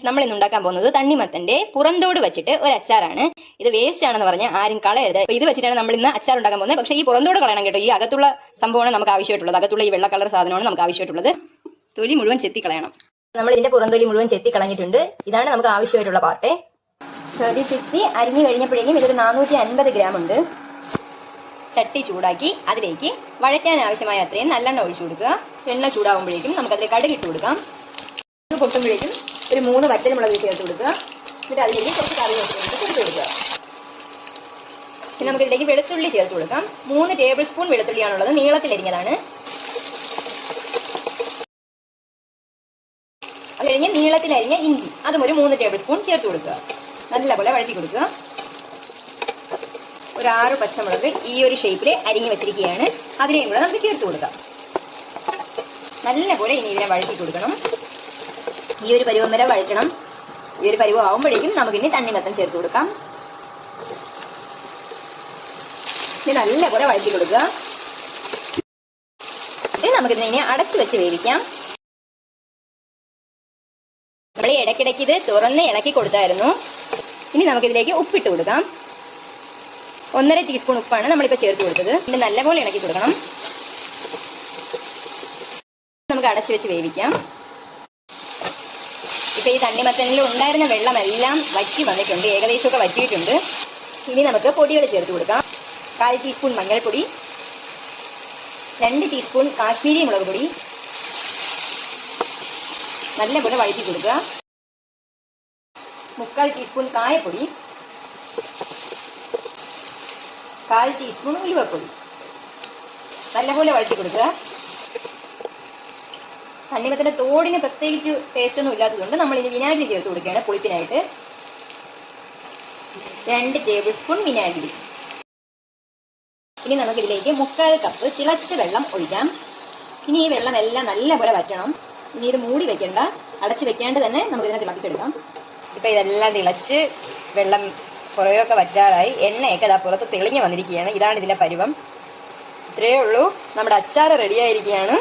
നമ്മൾ ഇന്ന് ഉണ്ടാക്കാൻ പോകുന്നത് തണ്ണിമത്തന്റെ പുറന്തോട് വെച്ചിട്ട് ഒരു അച്ചാറാണ് ഇത് വേസ്റ്റ് ആണെന്ന് പറഞ്ഞാൽ ആരും കളയരുത്. ഇത് വെച്ചിട്ടാണ് നമ്മൾ ഇന്ന് അച്ചാർ ഉണ്ടാക്കാൻ പോകുന്നത്. പക്ഷേ ഈ പുറന്തോട് കളയണം കേട്ടോ. ഈ അകത്തുള്ള സംഭവമാണ് നമുക്ക് ആവശ്യമായിട്ടുള്ളത്. അകത്തുള്ള ഈ വെള്ള കളർ സാധനമാണ് നമുക്ക് ആവശ്യമായിട്ടുള്ളത്. തൊലി മുഴുവൻ ചെത്തി കളയണം നമ്മൾ ഇതിന്റെ പുറന്തൊലി മുഴുവൻ ചെത്തി കളഞ്ഞിട്ടുണ്ട് ഇതാണ് നമുക്ക് ആവശ്യമായിട്ടുള്ള പാർട്ട്. തൊലി ചെത്തി അരിഞ്ഞു കഴിഞ്ഞപ്പോഴേക്കും ഇതൊരു നാനൂറ്റി അൻപത് ഗ്രാം ഉണ്ട്. ചട്ടി ചൂടാക്കി അതിലേക്ക് വഴറ്റാൻ ആവശ്യമായ അത്രയും നല്ലെണ്ണ ഒഴിച്ചു കൊടുക്കുക. എണ്ണ ചൂടാകുമ്പോഴേക്കും നമുക്കതിൽ കടുക് ഇട്ട് കൊടുക്കാം. പൊട്ടുമ്പോഴേക്കും ഒരു മൂന്ന് വറ്റൽമുളക് ചേർത്ത് കൊടുക്കുക. എന്നിട്ട് അതിലേക്ക് കുറച്ച് കറിവേപ്പിലേക്ക് ചേർത്ത് കൊടുക്കുക പിന്നെ നമുക്ക് ഇതിലേക്ക് വെളുത്തുള്ളി ചേർത്ത് കൊടുക്കാം. മൂന്ന് ടേബിൾ സ്പൂൺ വെളുത്തുള്ളിയാണുള്ളത്. നീളത്തിൽ അരിഞ്ഞതാണ്. അത് നീളത്തിൽ അരിഞ്ഞ ഇഞ്ചി. അതും ഒരു മൂന്ന് ടേബിൾ സ്പൂൺ ചേർത്ത് കൊടുക്കുക. നല്ലപോലെ വഴറ്റി കൊടുക്കുക. ഒരു ആറ് പച്ചമുളക് ഈ ഒരു ഷേപ്പിൽ അരിഞ്ഞു വെച്ചിരിക്കുകയാണ്. അതിനെയും കൂടെ നമുക്ക് ചേർത്ത് കൊടുക്കാം. നല്ലപോലെ ഇനി ഇതിനെ വഴറ്റി കൊടുക്കണം. ഈ ഒരു പരുവം വരെ വഴറ്റണം ഈ ഒരു പരുവം ആവുമ്പോഴേക്കും നമുക്കിനി തണ്ണിമത്തം ചേർത്ത് കൊടുക്കാം. ഇത് നല്ലപോലെ വഴറ്റി കൊടുക്കുക. ഇത് നമുക്കിതിനെ ഇനി അടച്ചു വെച്ച് വേവിക്കാം. നമ്മൾ ഇടയ്ക്കിടയ്ക്ക് ഇത് തുറന്ന് ഇളക്കി കൊടുത്തായിരുന്നു. ഇനി നമുക്കിതിലേക്ക് ഉപ്പിട്ട് കൊടുക്കാം. ഒന്നര ടീസ്പൂൺ ഉപ്പാണ് നമ്മളിപ്പോൾ ചേർത്ത് കൊടുത്തത്. ഇത് നല്ലപോലെ ഇളക്കി കൊടുക്കണം. നമുക്ക് അടച്ചു വെച്ച് വേവിക്കാം. ഇപ്പൊ ഈ തണ്ണിമത്തനിൽ ഉണ്ടായിരുന്ന വെള്ളമെല്ലാം വറ്റി വന്നിട്ടുണ്ട്. ഏകദേശമൊക്കെ വറ്റിയിട്ടുണ്ട്. ഇനി നമുക്ക് പൊടികൾ ചേർത്ത് കൊടുക്കാം. കാൽ ടീസ്പൂൺ മഞ്ഞൾപ്പൊടി രണ്ട് ടീസ്പൂൺ കാശ്മീരി മുളക് പൊടി. നല്ലപോലെ വഴറ്റി കൊടുക്കുക. മുക്കാൽ ടീസ്പൂൺ കായപ്പൊടി. കാൽ ടീസ്പൂൺ ഉലുവപ്പൊടി. നല്ലപോലെ വഴറ്റി കൊടുക്കുക. തണ്ണിമത്തിന്റെ തോടിന് പ്രത്യേകിച്ച് ടേസ്റ്റ് ഒന്നും ഇല്ലാത്തതുകൊണ്ട് നമ്മൾ ഇനി വിനാഗിരി ചേർത്ത് കൊടുക്കുകയാണ് പുളിപ്പിനായിട്ട്. രണ്ട് ടേബിൾ സ്പൂൺ വിനാഗിരി. ഇനി നമുക്ക് ഇതിലേക്ക് മുക്കാൽ കപ്പ് തിളച്ച വെള്ളം ഒഴിക്കാം. ഇനി ഈ വെള്ളം എല്ലാം നല്ലപോലെ വറ്റണം. ഇനി ഇത് മൂടി വെക്കണ്ട. അടച്ചു വെക്കാണ്ട് തന്നെ നമുക്ക് ഇതിനെ തിളപ്പിച്ചെടുക്കാം ഇപ്പൊ ഇതെല്ലാം തിളച്ച് വെള്ളം കുറേയൊക്കെ വറ്റാറായി. എണ്ണയൊക്കെ ഇതാ പുറത്ത് തെളിഞ്ഞു വന്നിരിക്കുകയാണ്. ഇതാണ് ഇതിന്റെ പരുവം. ഇത്രയേ ഉള്ളൂ. നമ്മുടെ അച്ചാർ റെഡിയായിരിക്കുകയാണ്